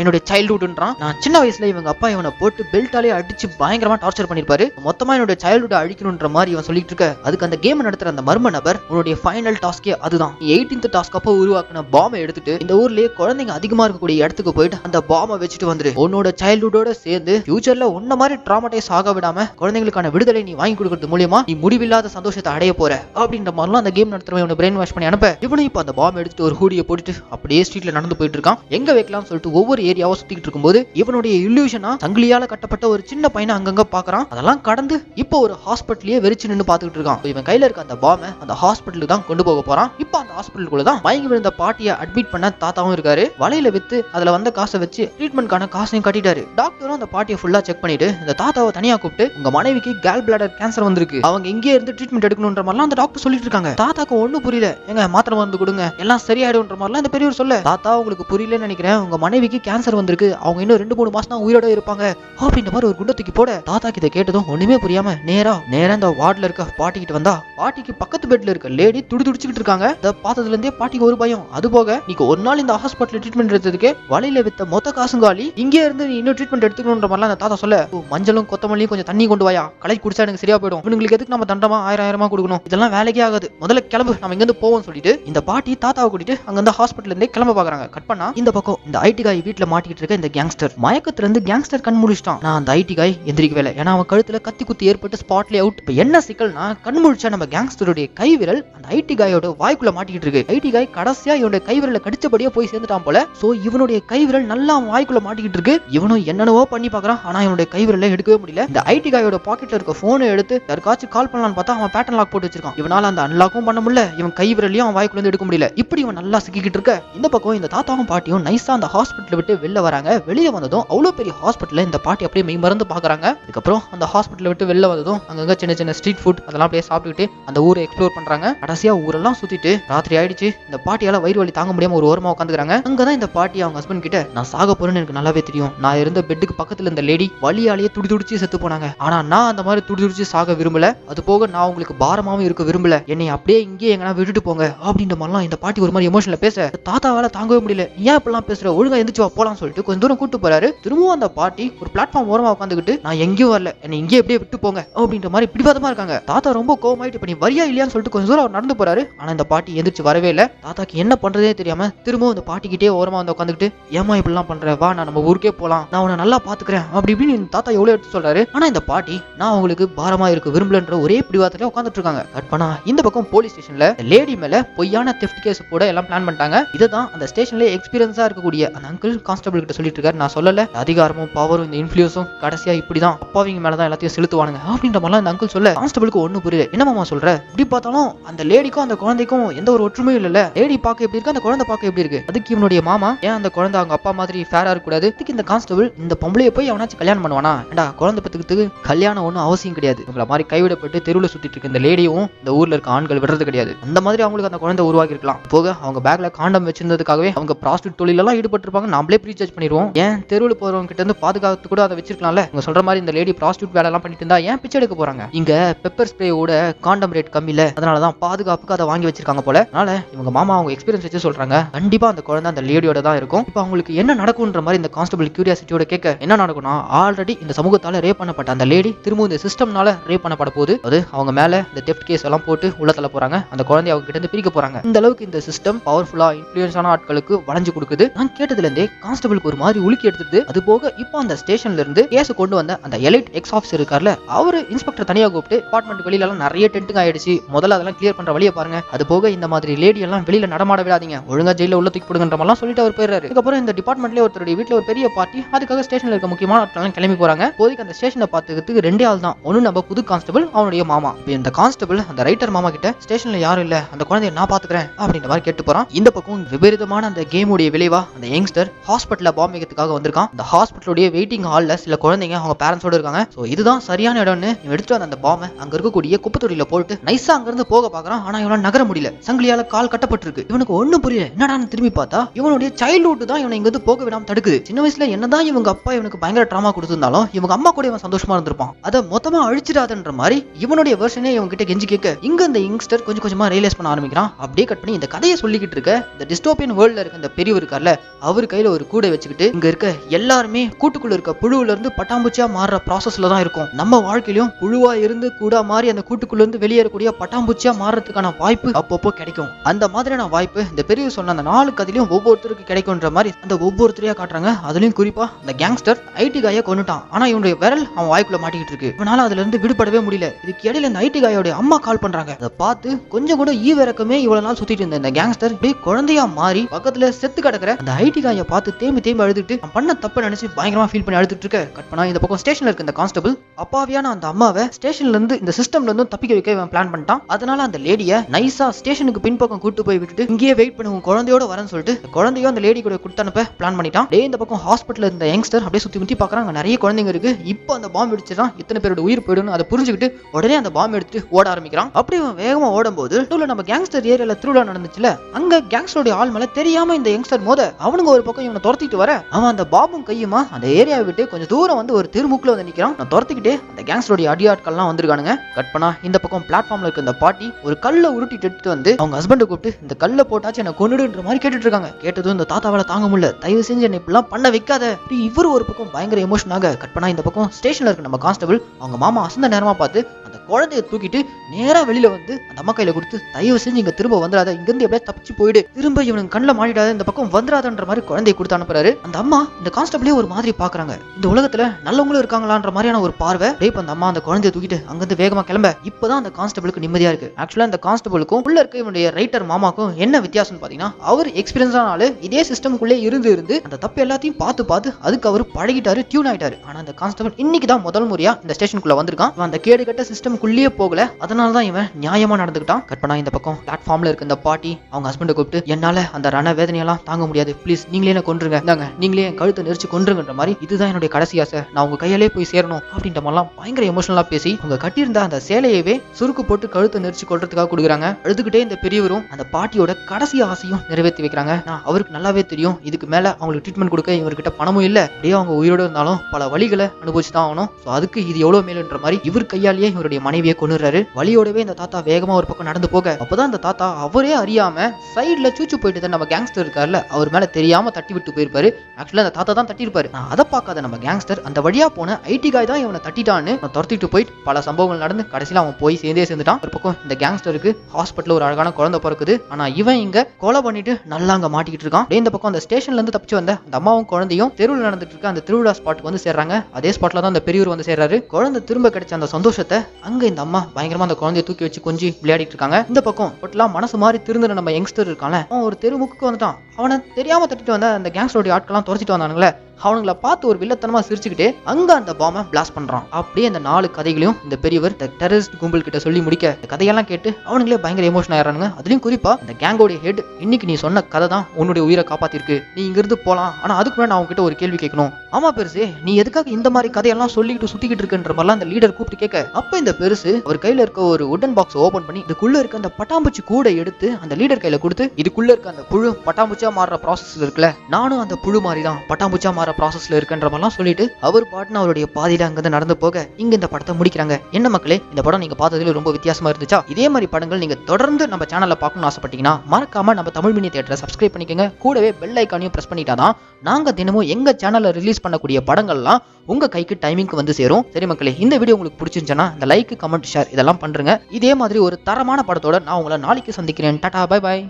என்னுடைய சைல்ட்ஹுட்ன்றான் நான் சின்ன வயசுல இவங்க அப்பா இவனை போட்டு பெல்ட்டாலே அடிச்சு பயங்கரமா டார்ச்சர் பண்ணிருப்பாரு. மொத்தமா என்னோட சைல்டுஹுட் அழிக்கணுன்ற மாதிரி இவன் சொல்லிட்டு இருக்க. அதுக்கு அந்த கேம் நடத்துற அந்த மர்ம நபர் உன்னுடைய ஃபைனல் டாஸ்கே அதுதான். எயிட்டீன்த் டாஸ்க் அப்போ உருவாக்கின பாம்பை எடுத்துட்டு இந்த ஊர்லயே குழந்தைங்க அதிகமா இருக்கக்கூடிய இடத்துக்கு போயிட்டு அந்த பாம்பை வச்சுட்டு வந்துரு. உன்னோட சைல்ட்ஹுட்டோட சேர்ந்து ஃபியூச்சர்ல உன்ன மாதிரி ட்ராமடைஸ் ஆக விடாம குழந்தைங்களுக்கான விடுதலை நீ வாங்கி கொடுக்கறது மூலியமா நீ முடிவில்லாத சந்தோஷத்தை அடைய போற. அப்படின்ற மாதிரிலாம் அந்த கேம் நடத்துறவன் இவனை பிரெயின் வாஷ் பண்ணி அனுப்ப. இவனும் இப்போ அந்த பாம்பை எடுத்துட்டு ஒரு ஹூடியை போட்டுட்டு அப்படியே ஸ்ட்ரீட்ல நடந்து போயிட்டு இருக்கான். எங்க வைக்கலாம்னு சொல்லிட்டு ஒவ்வொரு ஏரியாவும் சுத்திட்டு இருக்கும்போது இவனுடைய இல்லூஷனா சங்கிலியால கட்டப்பட்ட ஒரு சின்ன பையனை அங்கங்க பாக்குறான். அதெல்லாம் கடந்து இப்போ ஒரு ஹாஸ்பிட்டலையே வெறிச்சு நின்னு பாத்துக்கிட்டு இருக்கான் இவன் கையில இருக்க அந்த பாம்பை அந்த ஹாஸ்பிட்டலுக்கு தான் கொண்டு போக போறான். இப்போ அந்த ஹாஸ்பிட்டலுக்குள்ள தான் மயங்கி விழுந்த பாட்டியை அட்மிட் பண்ண தாத்தாவும் இருக்காரு. வலையில வித்து அதுல வந்த காசை வச்சு ட்ரீட்மெண்ட்கான காசையும் கட்டிட்டாரு. டாக்டரும் அந்த பாட்டியை ஃபுல்லா செக் பண்ணிட்டு இந்த தாத்தாவை தனியா கூப்பிட்டு உங்க மனைவிக்கு கேல் பிளாடர் கேன்சர் வந்திருக்கு. அவங்க இங்கே இருந்து ட்ரீட்மெண்ட் எடுக்கணும்ன்ற மாதிரிலாம் அந்த டாக்டர் சொல்லிட்டு இருக்காங்க. தாத்தாக்கு ஒன்னும் புரியல. எங்க மாத்திரை மருந்து கொடுங்க. எல்லாம் சரியாயிடும்ன்ற மாதிரிலாம் இந்த பெரியவர் சொல்ல. தாத்தா உங்களுக்கு புரியலன்னு நினைக்கிறேன். உங்க மனைவிக்கு கேன்சர் வந்திருக்கு. அவங்க இன்னும் ரெண்டு மூணு மாசம் தான் உயிரோட இருப்பாங்க. அப்படின்ற மாதிரி ஒரு குண்டத்துக்கு போட தாத்தாக்கு இதை கேட்டதும் ஒண்ணுமே புரியாம நேரா நேரா இந்த வார்டில் இருக்க பாட்டிக்கிட்ட வந்தா பாட்டிக்கு பக்கத்து பெட்ல இருக்க லேடி துடி துடிச்சுக்கிட்டு இருக்காங்க. அதை பார்த்ததுல இருந்தே பாட்டிக்கு ஒரு பயம். அது போக நீங்க ஒரு நாள் இந்த ஹாஸ்பிட்டல் ட்ரீட்மெண்ட் எடுத்ததுக்கு வலையில வித்த மொத்த காசும் காலி. இங்கே இருந்து நீ இன்னும் ட்ரீட்மெண்ட் எடுத்துக்கணுன்ற மாதிரிலாம் அந்த தாத்தா சொல்ல "ஓ, மஞ்சளும் கொத்தமல்லியும் கொஞ்சம் தண்ணி கொண்டு வாயா. கலை குடிச்சா எனக்கு சரியா போயிடும். இவங்களுக்கு எதுக்கு நம்ம தண்டமா ஆயிரம் ஆயிரமா கொடுக்கணும்? இதெல்லாம் வேலைக்கே ஆகாது. முதல்ல கிளம்பு. நம்ம இங்க இருந்து போவோம்னு சொல்லிட்டு இந்த பாட்டி தாத்தாவை கூட்டிட்டு அங்க இருந்து ஹாஸ்பிட்டல் இருந்தே கிளம்ப பாக்குறாங்க. கட் பண்ணா இந்த பக்கம் இந்த ஐடி காய் வீட்டுல மாட்டிக்கிட்டு இருக்க இந்த கேங்ஸ்டர் மயக்கத்துல இருந்து கேங்ஸ்டர் கண் முடிச்சிட்டான் நான் அந்த ஐடி காய் எந்திரிக்க வேலை ஏன்னா அவன் கழுத்துல கத்தி குத்தி ஏற்பட்டு ஸ்பாட்ல அவுட் இப்ப என்ன சிக்கல்னா கண்முழிச்சா நம்ம கேங்ஸ்டருடைய கை விரல் அந்த ஐடி காயோட வாய்க்குள்ள மாட்டிக்கிட்டு இருக்கு ஐடி காய் கடைசியா இவனுடைய கை விரல கடிச்சபடியே போய் சேர்ந்துட்டான் போல. சோ இவனுடைய கை விரல் நல்லா அவன் வாய்க்குள்ள மாட்டிக்கிட்டு இருக்கு இவனும் என்னென்னவோ பண்ணி பாக்குறான் ஆனா இவனுடைய கைவிரல எடுக்கவே முடியல. இந்த ஐடி காயோட பாக்கெட்ல இருக்க போனை எடுத்து யாருக்காச்சும் கால் பண்ணலாம்னு பார்த்தா அவன் பேட்டர்ன் லாக் போட்டு வச்சிருக்கான். இவனால அந்த அன்லாக்கும் பண்ண முடியல. இவன் கை விரலையும் அவன் வாய்க்குள்ள இருந்து எடுக்க முடியல. இப்படி இவன் நல்லா சிக்கிக்கிட்டு இருக்க. இந்த பக்கம் இந்த தாத்தாவும் பாட்டியும் நைஸா அந்த ஹாஸ்பிட்டல் விட்டு வெளில வராங்க. வெளியே வந்ததும் அவ்வளவு பெரிய ஹாஸ்பிட்டல்ல இந்த பாட்டி அப்படியே மெய் மறந்து பாக்குறாங்க அதுக்கப்புறம் அந்த ஹாஸ்பிட்டல் விட்டு வெளில வந்ததும் அங்கங்க சின்ன சின்ன ஸ்ட்ரீட் ஃபுட் அதெல்லாம் அப்படியே சாப்பிட்டுக்கிட்டு அந்த ஊரை எக்ஸ்ப்ளோர் பண்றாங்க. கடைசியா ஊரெல்லாம் சுத்திட்டு ராத்திரி ஆயிடுச்சு. இந்த பாட்டியால வயிறு வலி தாங்க முடியாம ஒரு ஓரமா உட்காந்துக்கிறாங்க அங்கதான் இந்த பாட்டி அவங்க ஹஸ்பண்ட் கிட்ட நான் சாக போறேன்னு எனக்கு நல்லாவே தெரியும். நான் இருந்த பெட்டுக்கு பக்கத்துல இந்த லேடி வலியாலேயே துடி துடிச்சு செத்து போனாங்க. ஆனா நான் அந்த மாதிரி துடி துடிச்சு சாக விரும்பல. அது போக நான் உங்களுக்கு பாரமாவும் இருக்க விரும்பல. என்னை அப்படியே இங்கேயே எங்கனா விட்டுட்டு போங்க. அப்படின்ற மாதிரிலாம் இந்த பாட்டி ஒரு மாதிரி எமோஷன்ல பேச தாத்தாவால தாங்கவே முடியல. ஏன் இப்பெல்லாம் பேசுற? ஒழுங்கா எந்திரிச்சு வா சொல்லிட்டு கொஞ்சம் தூரம் கூட்டு போறாரு. திரும்பவும் அந்த பாட்டி ஒரு பிளாட்ஃபார்ம் ஓரமா உட்காந்துக்கிட்டு நான் எங்கேயும் வரல. என்னை இங்கேயே எப்படியே விட்டு போங்க. அப்படின்ற மாதிரி பிடிவாதமா இருக்காங்க. தாத்தா ரொம்ப கோவமாயிட்டு இப்ப நீ வரியா இல்லையான்னு சொல்லிட்டு கொஞ்சம் தூரம் அவர் நடந்து போறாரு. ஆனா இந்த பாட்டி எந்திரிச்சு வரவே இல்ல. தாத்தாக்கு என்ன பண்றதே தெரியாம திரும்பவும் இந்த பாட்டிக்கிட்டே ஓரமா வந்து உட்காந்துக்கிட்டு ஏமா இப்படிலாம் பண்ற? வா நான் நம்ம ஊருக்கே போலாம். நான் உன்னை நல்லா பாத்துக்கிறேன். அப்படி இப்படின்னு தாத்தா எவ்வளவு எடுத்து சொல்றாரு. ஆனா இந்த பாட்டி நான் உங்களுக்கு பாரமா இருக்க விரும்பலன்ற ஒரே பிடிவாதத்துல உட்காந்துட்டு இருக்காங்க. கட் பண்ணா இந்த பக்கம் போலீஸ் ஸ்டேஷன்ல லேடி மேல பொய்யான தெஃப்ட் கேஸ் போட எல்லாம் பிளான் பண்ணிட்டாங்க. இதுதான் அந்த ஸ்டேஷன்ல எக்ஸ்பீரியன்ஸா இருக்கக்கூடிய அந்த அங்கிள் கான்ஸ்டபிள் கிட்ட சொல்லிட்டு இருக்காரு. நான் சொல்லல. அதிகாரமும் பவரும் இந்த இன்ஃபுளுசும் கடைசியா இப்படிதான். அப்பாவிங்க மேலதான் எல்லாத்தையும் செலுத்துவானுங்க. அப்படின்ற மாதிரிலாம் இந்த அங்கிள் சொல்ல கான்ஸ்டபிளுக்கு ஒண்ணு புரியல. என்னமாமா சொல்ற? இப்படி பார்த்தாலும் அந்த லேடிக்கும் அந்த குழந்தைக்கும் எந்த ஒரு ஒற்றுமையும் இல்ல லேடி பார்க்க எப்படி இருக்கு? அந்த குழந்தை பார்க்க எப்படி இருக்கு? அதுக்கு இவனுடைய மாமா ஏன் அந்த குழந்தை அவங்க அப்பா மாதிரி ஃபேரா இருக்க கூடாது இதுக்கு இந்த கான்ஸ்டபிள் இந்த பொம்பளைய போய் அவனாச்சும் கல்யாணம் பண்ணுவானா? ஏண்டா குழந்தை பெத்துக்கிறதுக்கு கல்யாணம் ஒன்றும் அவசியம் கிடையாது. இவங்கள மாதிரி கைவிடப்பட்டு தெருவில் சுத்திட்டு இருக்க இந்த லேடியும் இந்த ஊர்ல இருக்க ஆண்கள் விடுறது கிடையாது. அந்த மாதிரி அவங்களுக்கு அந்த குழந்தை உருவாக்கி இருக்கலாம் போக அவங்க பேக்ல காண்டம் வச்சிருந்ததுக்காகவே அவங்க ப்ராஸ்டியூட் தொழிலெல்லாம் ஈடுபட்டிருப்பாங்க நாமளே ப்ரீசார்ஜ் பண்ணிடுவோம். ஏன்? தெருவில் போறவங்க கிட்ட இருந்து பாதுகாத்து கூட அதை வச்சிருக்கலாம்ல? இவங்க சொல்ற மாதிரி இந்த லேடி ப்ராஸ்டியூட் வேலை எல்லாம் பண்ணிட்டு இருந்தா ஏன் பிச்சை எடுக்க போறாங்க? இங்க பெப்பர் ஸ்ப்ரே ஓட காண்டம் ரேட் கம்மி இல்ல அதனாலதான் பாதுகாப்புக்கு அதை வாங்கி வச்சிருக்காங்க போல. அதனால இவங்க மாமா அவங்க எக்ஸ்பீரியன்ஸ் வச்சு சொல்றாங்க. கண்டிப்பா அந்த குழந்தை அந்த லேடியோட தான் இருக்கும். இப்போ அவங்களுக்கு என்ன நடக்கும்ன்ற மாதிரி இந்த கான்ஸ்டபிள் கியூரியாசிட்டியோட கேட்க என்ன நடக்கும்னா ஆல்ரெடி இந்த சமூகத்தால ரேப் பண்ணப்பட்ட அந்த லேடி திரும்ப இந்த சிஸ்டம்னால ரேப் பண்ணப்பட போகுது. அது அவங்க மேல இந்த டெப்ட் கேஸ் எல்லாம் போட்டு உள்ள தள்ள போறாங்க. அந்த குழந்தைய அவங்க கிட்ட இருந்து பிரிக்க போறாங்க. இந்த அளவுக்கு இந்த சிஸ்டம் பவர்ஃபுல்லா இன்ஃபுளுன்ஸான ஆட்களுக்கு வளைஞ்சு கொடுக்குது. நான் கேட்டதுல இருந்தே கான்ஸ்டபிளுக்கு ஒரு மாதிரி உலுக்கி எடுத்துட்டு அது போக இப்போ அந்த ஸ்டேஷன்ல இருந்து கேஸ் கொண்டு வந்த அந்த எலைட் எக்ஸ் ஆஃபீஸர் இருக்கார்ல அவரு இன்ஸ்பெக்டர் தனியாக கூப்பிட்டு அபார்ட்மெண்ட் வெளியில எல்லாம் நிறைய டென்ட்டுங்க ஆயிடுச்சு. முதல்ல அதெல்லாம் கிளியர் பண்ற வழியை பாருங்க. அது போக இந்த மாதிரி லேடி எல்லாம் வெளியில நடமாட விடாதீங்க. ஒழுங்கா ஜெயில உள்ள தூக்கி போடுங்கன்ற மாதிரிலாம் சொல்லிட்டு அவர் போயிடுறாரு. அதுக்கப்புறம் இந்த டிபார்ட்மெண்ட்லயே ஒருத்தருடைய வீட்டுல ஒரு பெரிய பார்ட்டி அதுக்காக ஸ்டேஷன்ல இருக்க முக்கியமான ஆட்கள் கிளம்பி போறாங்க. போதைக்கு அந்த ஸ்டேஷனை பார்த்துக்கிறதுக்கு ரெண்டே ஆள் தான். ஒன்னு நம்ம புது கான்ஸ்டபிள் அவனுடைய மாமா. இப்போ இந்த கான்ஸ்டபிள் அந்த ரைட்டர் மாமா கிட்ட ஸ்டேஷன்ல யாரும் இல்ல. அந்த குழந்தைய நான் பாத்துக்கிறேன் அப்படின்ற மாதிரி கேட்டு போறான். இந்த பக்கம் விபரீதமான அந்த கேமுடைய விளைவா அந்த யங்ஸ்டர் ஹாஸ்பிட்டல பாம்பு வைக்கிறதுக்காக வந்திருக்கான். அந்த ஹாஸ்பிட்டலுடைய வெயிட்டிங் ஹால்ல சில குழந்தைங்க அவங்க பேரண்ட்ஸோட இருக்காங்க. சோ இதுதான் சரியான இடம்னு எடுத்து எடுத்துட்டு வந்த அந்த பாம்பை அங்க இருக்கக்கூடிய குப்பத்தொட்டியில போட்டு நைஸா அங்க இருந்து போக பாக்குறான் ஆனா இவனால நகர முடியல. சங்கிலியால கால் கட்டப்பட்டிருக்கு. இவனுக்கு ஒண்ணும் புரியல. என்னடான்னு திரும்பி பார்த்தா இவனுடைய சைல்ட்ஹுட் தான் இவனை இங்கிருந்து போக விடாம தடுக்குது. சின்ன வயசுல என்னதான் இவங்க அப்பா இவனுக்கு பயங்கர ட்ராமா கொடுத்திருந்தாலும் இவங்க அம்மா கூட இவன் சந்தோஷமா இருந்திருப்பான். அதை மொத்தமா அழிச்சிடாதன்ற மாதிரி இவனுடைய வெர்ஷனே இவங்க கிட்ட கெஞ்சி கேட்க இங்க இந்த யங்ஸ்டர் கொஞ்சம் கொஞ்சமா ரியலைஸ் பண்ண ஆரம்பிக்கிறான். அப்படியே கட் பண்ணி இந்த கதையை சொல்லிக்கிட்டு இருக்க இந்த டிஸ்டோபியன் வேர்ல்ட்ல இருக்க இந்த பெரியவர் இருக்கார்ல அவர் கையில ஒரு கூடை வச்சுக்கிட்டு இங்க இருக்க எல்லாருமே கூட்டுக்குள்ள இருக்க புழுவுல இருந்து பட்டாம்பூச்சியா மாறுற ப்ராசஸ்ல தான் இருக்கும். நம்ம வாழ்க்கையிலும் புழுவா இருந்து கூட மாறி அந்த கூட்டுக்குள்ள இருந்து வெளியேறக்கூடிய பட்டாம்பூச்சியா மாறுறதுக்கான வாய்ப்பு அப்பப்போ கிடைக்கும். அந்த மாதிரியான வாய்ப்பு இந்த பெரியவர் சொன்ன அந்த நாலு கதையிலும் ஒவ்வொருத்தருக்கு கிடைக்கும்ன்ற மாதிரி அந்த ஒவ்வொருத்தரையா காட்டுறாங்க. அதுலயும் குறிப்பா இந்த கேங்ஸ்டர் ஐடி காயை கொண்டுட்டான் ஆனா இவனுடைய விரல் அவன் வாய்க்குள்ள மாட்டிக்கிட்டு இருக்கு. இவனால அதுல இருந்து விடுபடவே முடியல. இதுக்கு இடையில இந்த ஐடி காயோட அம்மா கால் பண்றாங்க. அதை பார்த்து கொஞ்சம் கூட ஈவிரக்கமே இவ்வளவு நாள் சுத்திட்டு இருந்த இந்த கேங்ஸ்டர் இப்படியே குழந்தையா மாறி பக்கத்துல செத்து கிடக்குற அந்த ஐடி காயை பார்த்து தேம்பி தேம்பி அழுதுட்டு பண்ண தப்ப நினைச்சு பயங்கரமா ஃபீல் பண்ணி அழுதுட்டு இருக்க. கட் பண்ணா இந்த பக்கம் ஸ்டேஷன்ல இருக்க இந்த கான்ஸ்டபிள் அப்பாவியான அந்த அம்மாவை ஸ்டேஷன்ல இருந்து இந்த சிஸ்டம்ல இருந்தும் தப்பிக்க வைக்க இவன் பிளான் பண்ணிட்டான். அதனால அந்த லேடிய நைஸா ஸ்டேஷனுக்கு பின்பக்கம் கூட்டு போய் விட்டுட்டு இங்கேயே வெயிட் பண்ணி உன் குழந்தையோட வரேன்னு சொல்லிட்டு குழந்தையோ குழந்தையும் அந்த லேடி கூட கொடுத்து அனுப்ப பிளான் பண்ணிட்டான். டே இந்த பக்கம் ஹாஸ்பிட்டல் இருந்த யங்ஸ்டர் அப்படியே சுத்தி முத்தி பாக்குறாங்க நிறைய குழந்தைங்க இருக்கு. இப்போ அந்த பாம்பு வெடிச்சிடான் இத்தனை பேரோட உயிர் போயிடும் அதை புரிஞ்சுக்கிட்டு உடனே அந்த பாம்பு எடுத்துட்டு ஓட ஆரம்பிக்கிறான். அப்படி இவன் வேகமா ஓடும்போது போது நம்ம கேங்ஸ்டர் ஏரியால திருவிழா நடந்துச்சுல அங்க கேங்ஸ்டருடைய ஆள் மேல தெரியாம இந்த யங்ஸ்டர் மோத அவனுங்க ஒரு பக்கம் இவனை துரத்திட்டு வர அவன் அந்த பாபும் கையுமா அந்த ஏரியாவை விட்டு கொஞ்சம் தூரம் வந்து ஒரு திருமுக்கில் வந்து நிக்கிறான். நான் துரத்திக்கிட்டே அந்த கேங்ஸ்டருடைய அடியாட்கள்லாம் வந்திருக்கானுங்க. கட் பண்ணா இந்த பக்கம் பிளாட்ஃபார்ம்ல இருக்க இந்த பாட்டி ஒரு கல்லை உருட்டிட்டு எடுத்து வந்து அவங்க ஹஸ்பண்டை கூப்பிட்டு இந்த கல்லை போட்டாச்சு என்ன கொண்டுடுன்ற மாதிரி கேட்டுட்டு இருக்காங்க. கேட்டதும் இந்த தாத்தாவால தாங்க முடியல. தயவு செஞ்சு என்ன இப்படிலாம் பண்ண வைக்காத. இவரு இவர் ஒரு பக்கம் பயங்கர எமோஷனாக கட் பண்ணா இந்த பக்கம் ஸ்டேஷன்ல இருக்க நம்ம கான்ஸ்டபிள் அவங்க மாமா அசந்த நேரமா பார்த்து அந்த குழந்தைய தூக்கிட்டு நேரா வெளியில வந்து அந்த அம்மா கையில கொடுத்து தயவு செஞ்சு இங்க திரும்ப வந்துடாத. இங்க இருந்து எப்படியா தப்பிச்சு போயிடு. திரும்ப இவனுக்கு கண்ணில் மாடிடாத இந்த பக்கம் வந்துடாதன்ற மாதிரி குழந்தைய கொடுத்து அனுப்புறாரு. அந்த அம்மா இந்த கான்ஸ்டபிளே ஒரு மாதிரி பாக்குறாங்க. இந்த உலகத்துல நல்லவங்களும் இருக்காங்களான்ற மாதிரியான ஒரு பார்வை. ரேப் அந்த அம்மா அந்த குழந்தைய தூக்கிட்டு அங்கிருந்து வேகமா கிளம்ப. இப்பதான் அந்த கான்ஸ்டபிளுக்கு நிம்மதியா இருக்கு. ஆக்சுவலா இந்த கான்ஸ்டபிளுக்கும் உள்ள இருக்க இவனுடைய ரைட்டர் மாமாக்கும் என்ன வித்தியாசம் பாத்தீங்கன்னா அவர் எக்ஸ்பீரியன்ஸான ஆளு இதே சிஸ்டமுக்குள்ளே இருந்து இருந்து அந்த தப்பு எல்லாத்தையும் பார்த்து பார்த்து அதுக்கு அவர் பழகிட்டாரு டியூன் ஆயிட்டாரு. ஆனா அந்த கான்ஸ்டபிள் இன்னைக்கு தான் முதல் முறையா இந்த ஸ்டேஷனுக்குள்ள வந்திருக்கான். அந்த கேடு கட்ட சிஸ்டம்குள்ளேயே போகல. அதனால தான் இவன் நியாயமா நடந்துக்கிட்டான். கற்பனா இந்த பக்கம் பிளாட்ஃபார்ம்ல இருக்க இந்த பாட்டி அவங்க ஹஸ்பண்டை கூப்பிட்டு என்னால அந்த ரண வேதனையெல்லாம் தாங்க முடியாது. ப்ளீஸ் நீங்களே என்ன கொன்றுங்க. இந்தாங்க நீங்களே என் கழுத்தை நெரிச்சு கொன்றுங்கன்ற மாதிரி இதுதான் என்னுடைய கடைசி ஆசை. நான் உங்க கையாலே போய் சேரணும். அப்படின்ற மாதிரிலாம் பயங்கர எமோஷனலா பேசி அவங்க கட்டியிருந்த அந்த சேலையவே சுருக்கு போட்டு கழுத்தை நெரிச்சு கொள்றதுக்காக கொடுக்குறாங்க. அழுதுகிட்டே இந்த பெரியவரும் அந்த பாட்டியோட கடைசி ஆசையும் நிறைவேற்றி வைக்கிறாங்க. நான் அவருக்கு நல்லாவே தெரியும். இதுக்கு மேல அவங்களுக்கு ட்ரீட்மெண்ட் கொடுக்க இவர்கிட்ட பணமும் இல்ல. அப்படியே அவங்க உயிரோட இருந்தாலும் பல வழிகளை அனுபவிச்சு தான் ஆகணும். ஸோ அதுக்கு இது எவ்வளவு மேலுன்ற மாதிரி இவர் கையாலேயே இவருடைய மனைவியை கொண்டுறாரு வழியோடவே இந்த தாத்தா வேகமா ஒரு பக்கம் நடந்து போக அப்பதான் அந்த தாத்தா அவரே அறியாம சைட்ல சூச்சு போயிட்டு தான் நம்ம கேங்ஸ்டர் இருக்கார்ல அவர் மேல தெரியாம தட்டி விட்டு போயிருப்பாரு. ஆக்சுவலா அந்த தாத்தா தான் தட்டியிருப்பாரு. நான் அதை பார்க்காத நம்ம கேங்ஸ்டர் அந்த வழியா போன ஐடி காய் தான் இவனை தட்டிட்டான்னு அவன் துரத்திட்டு போயிட்டு பல சம்பவங்கள் நடந்து கடைசியில அவன் போய் சேர்ந்தே சேர்ந்துட்டான். ஒரு பக்கம் இந்த கேங்ஸ்டருக்கு ஹாஸ்பிட்டல் ஒரு அழகான குழந்தை பிறக்குது. ஆனா இவன் இங்க கொலை பண்ணிட்டு நல்லா அங்க மாட்டிக்கிட்டு இருக்கான். அப்படியே இந்த பக்கம் அந்த ஸ்டேஷன்ல இருந்து தப்பிச்சு வந்த அந்த அம்மாவும் குழந்தையும் தெருவில் நடந்துட்டு இருக்க அந்த திருவிழா ஸ்பாட்டுக்கு வந்து சேர்றாங்க. அதே ஸ்பாட்ல தான் அந்த பெரியவர் வந்து சேர்றாரு. குழந்தை திரும்ப கிடைச்ச அந்த சந்தோஷத்தை அங்க இந்த அம்மா பயங்கரமா அந்த குழந்தைய தூக்கி வச்சு கொஞ்சி விளையாடிட்டு இருக்காங்க. இந்த பக்கம் பட்லாம் மனசு மாதிரி திருந்துற நம்ம யங்ஸ்டர் இருக்கான்ல அவன் ஒரு தெருமுக்கு வந்துட்டான். அவனை தெரியாம தட்டிட்டு வந்த அந்த கேங்ஸ்டருடைய ஆட்கள்லாம் துறச்சிட்டு வந்தானுங்களே. அவனுங்கள பார்த்து ஒரு வில்லத்தனமா சிரிச்சுக்கிட்டே அங்க அந்த பாம்பை பிளாஸ்ட் பண்றான். அப்படியே அந்த நாலு கதைகளையும் இந்த பெரியவர் இந்த டெரரிஸ்ட் கும்பல் கிட்ட சொல்லி முடிக்க இந்த கதையெல்லாம் கேட்டு அவனுங்களே பயங்கர எமோஷன் ஆயிடுறானுங்க. அதுலயும் குறிப்பா இந்த கேங்கோட ஹெட் இன்னைக்கு நீ சொன்ன கதை தான் உன்னுடைய உயிரை காப்பாத்திருக்கு. நீ இங்கிருந்து போலாம். ஆனா அதுக்கு முன்னாடி நான் உன்கிட்ட ஒரு கேள்வி கேட்கணும். ஆமா பெருசு நீ எதுக்காக இந்த மாதிரி கதையெல்லாம் சொல்லிக்கிட்டு சுத்திக்கிட்டு இருக்குன்ற மாதிரிலாம் அந்த லீடர் கூப்பிட்டு கேட்க அப்ப இந்த பெருசு அவர் கையில இருக்க ஒரு உடன் பாக்ஸ் ஓபன் பண்ணி இதுக்குள்ள இருக்க அந்த பட்டாம்பூச்சி கூட எடுத்து அந்த லீடர் கையில கொடுத்து இதுக்குள்ள இருக்க அந்த புழு பட்டாம்பூச்சியா மாறுற ப்ராசஸ் இருக்குல்ல. நானும் அந்த புழு மாதிரி தான் பட்டாம்பூச்சியா மாற வர ப்ராசஸ்ல இருக்குன்ற மாதிரிலாம் சொல்லிட்டு அவர் பாட்டுன்னு அவருடைய பாதியில அங்கிருந்து நடந்து போக இங்க இந்த படத்தை முடிக்கிறாங்க. என்ன மக்களே இந்த படம் நீங்க பார்த்ததுல ரொம்ப வித்தியாசமா இருந்துச்சா? இதே மாதிரி படங்கள் நீங்க தொடர்ந்து நம்ம சேனல்ல பார்க்கணும்னு ஆசைப்பட்டீங்கன்னா மறக்காம நம்ம தமிழ் மினி தியேட்டரை சப்ஸ்கிரைப் பண்ணிக்கோங்க. கூடவே பெல் ஐக்கானையும் பிரஸ் பண்ணிட்டாதான் நாங்க தினமும் எங்க சேனல்ல ரிலீஸ் பண்ணக்கூடிய படங்கள்லாம் உங்க கைக்கு டைமிங்க்கு வந்து சேரும். சரி மக்களே இந்த வீடியோ உங்களுக்கு பிடிச்சிருந்துச்சுன்னா இந்த லைக் கமெண்ட் ஷேர் இதெல்லாம் பண்றேங்க இதே மாதிரி ஒரு தரமான படத்தோட நான் உங்களை நாளைக்கு சந்திக்கிறேன். Tata bye bye